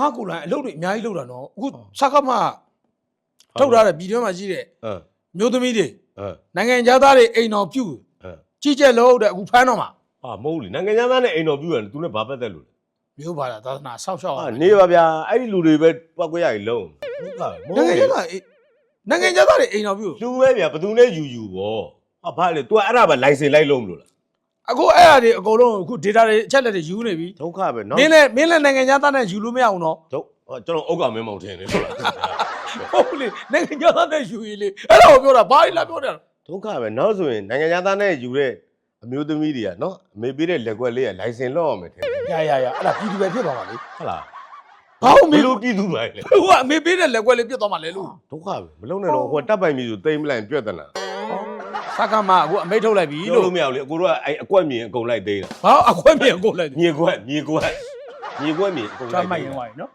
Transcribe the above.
ဟာကိုလိုင်းအလုပ်တွေအများကြီးလုပ်တာနော်အခုစကမထုတ်ထားတဲ့ပြည်တွင်းမှာရှိတဲ့အမ်မျိုးသမီးတွေအမ်နိုင်ငံသားတွေအိမ်တော်ပြုအမ်ကြီးကျက်လို့တဲ့အခုဖမ်းတော့မှာဟာမဟုတ်လေနိုင်ငံသားနဲ့အိမ်တော်ပြူရတယ်သူနဲ့ဘာပတ်သက်လို့လဲမျိုးပါလားသာသနာဆောက်ရှောက်ဟာအောင်နေပါဗျာအဲ့ဒီလူတွေပဲပောက်ကြရည်လုံးဟုတ်ကဲ့မဟုတ်နိုင်ငံလေသားအေးနိုင်ငံသားတွေအိမ်တော်ပြုလူပဲဗျာဘသူနဲ့ယူယူပေါ့ဟာဘာလဲ तू အဲ့ဒါပဲလိုင်စင်လိုက်လုံးမလို့လား အခုအဲ့အရာတွေအကုန်လုံးအခု data တွေအချက်လက်တွေယူနေပြီဒုက္ခပဲနော်မင်းလည်းမင်းလည်းနိုင်ငံသားနဲ့ယူလို့မရအောင်နော်ဒုက္ခကျွန်တော်ဥက္ကမင်းမောင်ထင်နေလို့လားဟုတ်လေနိုင်ငံသားနဲ့ယူရင်လေအဲ့ဒါကိုပြောတာဘာလဲလာပြောတာဒုက္ခပဲနောက်ဆိုရင်နိုင်ငံသားနဲ့ယူတဲ့အမျိုးသမီးတွေကနော်အမေပေးတဲ့လက်ကွက်လေးကလိုင်စင်လောက်အောင်မယ်ထင်တယ်ရရရအဲ့ဒါပြည်သူပဲဖြစ်သွားပါလေဟုတ်လားဘာလို့မဘင်းလို့ပြည်သူပါလဲဟိုကအမေပေးတဲ့လက်ကွက်လေးပြတ်သွားမှလဲလို့ဒုက္ခပဲမလုံးနဲ့တော့ဟိုကတပ်ပိုင်မြေဆိုတိမ်မလိုက်ပြတ်တနာ စကားမအခုအမိတ်ထုတ်လိုက်ပြီပြောလို့လို့မရဘူးလေအကိုတို့ကအဲ့အကွက်မြင်အကုန်လိုက်သိမ်းတာဘာအခွင့်မြင်ကိုလိုက်တယ်မြေကွက်မြေကွက်မြေကွက်မြေအကုန်ချလိုက်မ်းမိုက်သိရင်မ်းဝိုင်းနော်